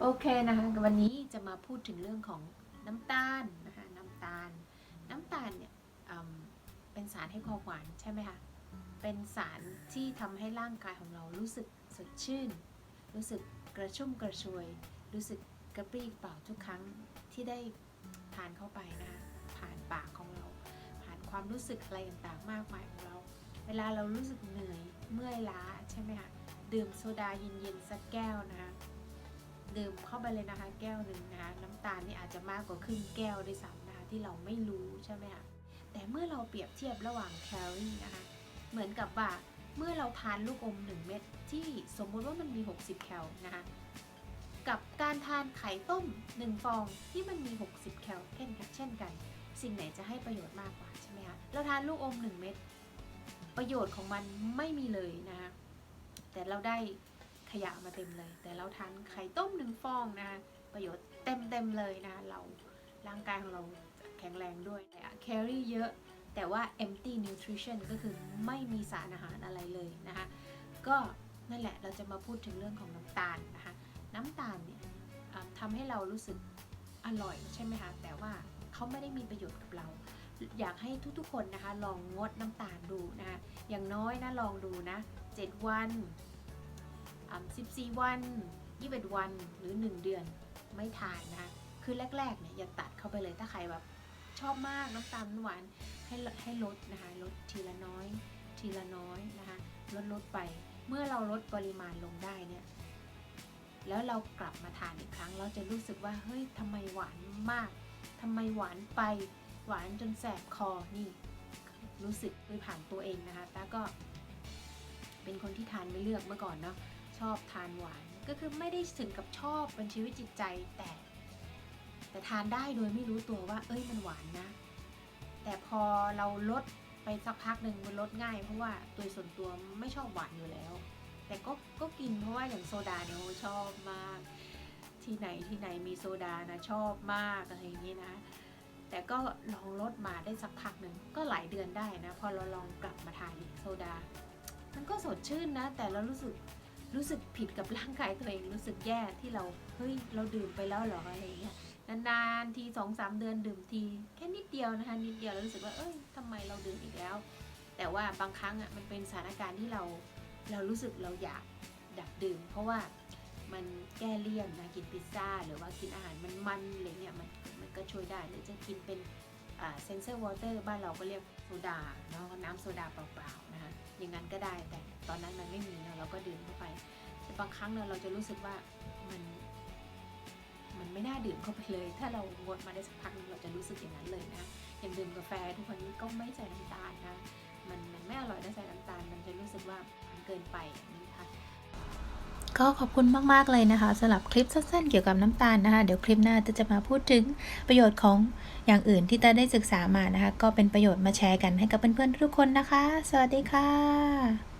โอเคนะคะวันนี้จะมาพูดถึงเรื่องของน้ำตาลนะคะน้ำตาล น้ำตาลเนี่ยเป็นสารให้ความหวานใช่ไหมคะเป็นสารที่ทำให้ร่างกายของเรารู้สึกสดชื่น รู้สึกกระชุ่มกระชวย รู้สึกกระปรี้เปล่าทุกครั้งที่ได้ทานเข้าไปนะคะผ่านปากของเรา ผ่านความรู้สึกอะไรต่างๆ มากมายของเรา เวลาเรารู้สึกเหนื่อยเมื่อยล้าใช่ไหมคะดื่มโซดาเย็นๆสักแก้วนะคะ ดื่มเข้าไปเลยนะคะแก้วหนึ่งนะคะน้ำตาลนี่อาจจะมากกว่าครึ่งแก้วด้วยซ้ำนะคะที่เราไม่รู้ใช่ไหมคะแต่เมื่อเราเปรียบเทียบระหว่างแคลอรี่นะคะเหมือนกับว่าเมื่อเราทานลูกอม 1 เม็ดที่สมมุติว่ามันมี 60 แคลนะคะกับการทานไข่ต้ม 1 ฟองที่มันมี 60 แคลเช่นกันเช่นกัน สิ่งไหนจะให้ประโยชน์มากกว่าใช่ไหมคะเราทานลูกอม 1 เม็ดประโยชน์ของมันไม่มีเลยนะคะแต่เราได้ ขยะมาเต็มเลย แต่เราทานไข่ต้มหนึ่งฟองนะคะประโยชน์เต็มเต็มๆเลยนะคะเราร่างกายของเราแข็งแรงด้วยแคลอรี่เยอะ แต่ว่า empty nutrition ก็คือไม่มีสารอาหารอะไรเลยนะคะก็นั่นแหละเราจะมาพูดถึงเรื่องของน้ำตาลนะคะน้ำตาลเนี่ยทำให้เรารู้สึกอร่อยใช่ไหมคะแต่ว่าเขาไม่ได้มีประโยชน์กับเรา อยากให้ทุกๆคนนะคะลองงดน้ำตาลดูนะคะอย่างน้อยนะลองดูนะ 7 วัน 14 วัน 21 วันหรือ 1 เดือนไม่ทานนะคะคือแรกๆเนี่ยอย่าตัดเข้าไปเลยถ้าใครแบบชอบมากน้ำตาลหวานให้ให้ลดนะคะลดทีละน้อย ทีละน้อยนะคะลดลดไปเมื่อเราลดปริมาณลงได้เนี่ยแล้วเรากลับมาทานอีกครั้ง เราจะรู้สึกว่าเฮ้ยทำไมหวานมากทำไมหวานไปหวานจนแสบคอนี่ รู้สึกโดยผ่านตัวเองนะคะแต่ก็เป็นคนที่ทานไม่เลือกเมื่อก่อนเนาะ ชอบทานหวาน ก็คือไม่ได้ถึงกับชอบเป็นชีวิตจิตใจแต่ แต่ทานได้โดยไม่รู้ตัวว่า เอ้ยมันหวานนะ แต่พอเราลดไปสักพักหนึ่งมันลดง่ายเพราะว่าโดยส่วนตัวไม่ชอบหวานอยู่แล้ว แต่ก็ก็กินเพราะว่าอย่างโซดาเนี่ยโอ้ชอบมาก ที่ไหนที่ไหนมีโซดานะชอบมากอะไรอย่างนี้นะ แต่ก็ลองลดมาได้สักพักหนึ่งก็หลายเดือนได้นะ พอเราลองกลับมาทานอีกโซดา มันก็สดชื่นนะ แต่เรารู้สึก รู้สึกผิดกับร่างกายตัวเองรู้สึกแย่ที่เราเฮ้ยเราดื่มไปแล้วหรออะไรเงี้ยนานๆทีสองสามเดือนดื่มทีแค่นิดเดียวนะคะนิดเดียวแล้วรู้สึกว่าเอ้ยทำไมเราดื่มอีกแล้ว แต่ว่าบางครั้งอะมันเป็นสถานการณ์ที่เราเรารู้สึกเราอยากดับดื่ม เพราะว่ามันแก้เลี่ยนนะกินพิซซ่า หรือว่ากินอาหารมันมันอะไรเงี้ยมันมันก็ช่วยได้หรือจะกินเป็นเซนเซอร์วอเตอร์บ้านเราก็เรียกโซดาเนาะน้ำโซดาเปล่าๆนะคะอย่างนั้นก็ได้แต่ ตอนนั้นมันไม่มีเนอะเราก็ดื่มเข้าไป แต่บางครั้งเนี่ยเราจะรู้สึกว่ามัน มันไม่น่าดื่มเข้าไปเลย ถ้าเรางดมาได้สักพักนึงเราจะรู้สึกอย่างนั้นเลยนะอย่างดื่มกาแฟทุกวันนี้ก็ไม่ใส่น้ำตาลนะมันมันไม่อร่อยถ้าใส่น้ำตาล มันจะรู้สึกว่ามันเกินไปนี้ค่ะก็ขอบคุณมาก ๆ เลยนะคะสำหรับคลิปสั้น ๆ เกี่ยวกับน้ำตาลนะคะ เดี๋ยวคลิปหน้าจะจะมาพูดถึงประโยชน์ของอย่างอื่นที่ตาได้ศึกษามานะคะ ก็เป็นประโยชน์มาแชร์กันให้กับเพื่อน ๆ ทุกคนนะคะ สวัสดีค่ะ